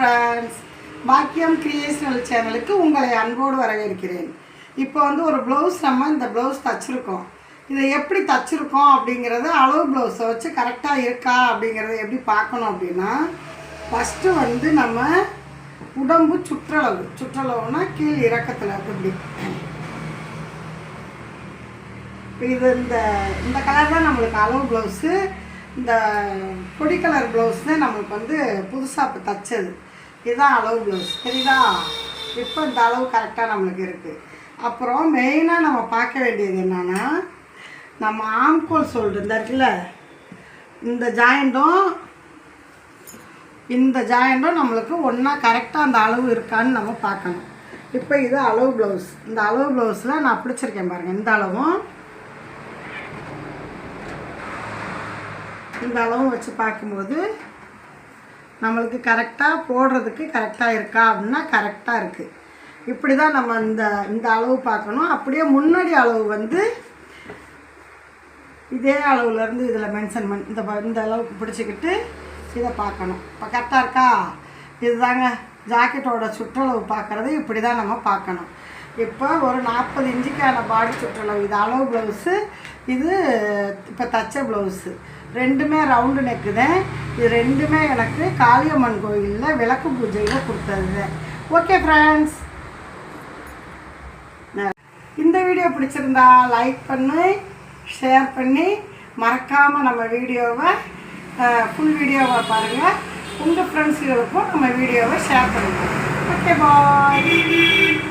Friends பாக்கியம் creational சேனலுக்கு உங்களை அன்போடு வரவேற்கிறேன். இப்போ வந்து ஒரு ப்ளவுஸ் நம்ம இந்த ப்ளவுஸ் தச்சுருக்கோம். இதை எப்படி தச்சுருக்கோம் அப்படிங்கிறது அளவு ப்ளவுஸை வச்சு கரெக்டாக இருக்கா அப்படிங்கிறத எப்படி பார்க்கணும் அப்படின்னா ஃபஸ்ட்டு வந்து நம்ம உடம்பு சுற்றளவு சுற்றளவுனா கீழ் இறக்கத்தில் இப்படி. இது இந்த இந்த கலர் தான் நம்மளுக்கு அளவு ப்ளவுஸு இந்த பொடி கலர் ப்ளவுஸ் தான் நம்மளுக்கு வந்து புதுசாக இப்போ தச்சது. இதுதான் அளவு ப்ளவுஸ் சரிதா இப்போ இந்த அளவு கரெக்டாக நம்மளுக்கு இருக்குது அப்புறம் மெயினாக நம்ம பார்க்க வேண்டியது என்னென்னா நம்ம ஆம்கோல் சொல்கிறது இந்த இருக்குல்ல? இந்த ஜாயிண்ட்டும் இந்த ஜாயிண்ட்டும் நம்மளுக்கு ஒன்றா கரெக்டாக அந்த அளவு இருக்கான்னு நம்ம பார்க்கணும். இப்போ இது அளவு ப்ளவுஸ் இந்த அளவு ப்ளவுஸில் நான் பிடிச்சிருக்கேன் பாருங்கள் இந்த அளவும் இந்த அளவும் வச்சு பார்க்கும்போது நம்மளுக்கு கரெக்டாக போடுறதுக்கு கரெக்டாக இருக்கா அப்படின்னா கரெக்டாக இருக்குது இப்படி தான் நம்ம இந்த இந்த அளவு பார்க்கணும். அப்படியே முன்னாடி அளவு வந்து இதே அளவுலேருந்து இதில் மென்ஷன் பண்ணி இந்த இந்த அளவுக்கு பிடிச்சிக்கிட்டு இதை பார்க்கணும். இப்போ கரெக்டாக இருக்கா? இதுதாங்க. ஜாக்கெட்டோட சுற்றளவு பார்க்குறது இப்படி தான் நம்ம பார்க்கணும். இப்போ ஒரு நாற்பது இன்ச்சுக்கான பாடி சுற்றளவு. இது அளவு ப்ளவுஸு இது இப்போ தச்ச ப்ளவுஸு ரெண்டுமே ரவுண்டு நெக்கு தான் இது ரெண்டுமே எனக்கு காளியம்மன் கோயிலில் விளக்கு பூஜையில் கொடுத்தது. ஓகே ஃப்ரெண்ட்ஸ் இந்த வீடியோ பிடிச்சிருந்தா லைக் பண்ணி ஷேர் பண்ணி மறக்காமல் நம்ம வீடியோவை ஃபுல் வீடியோவை பாருங்கள் உங்கள் ஃப்ரெண்ட்ஸுகளுக்கும் நம்ம வீடியோவை ஷேர் பண்ணுங்கள் ஓகே பாய்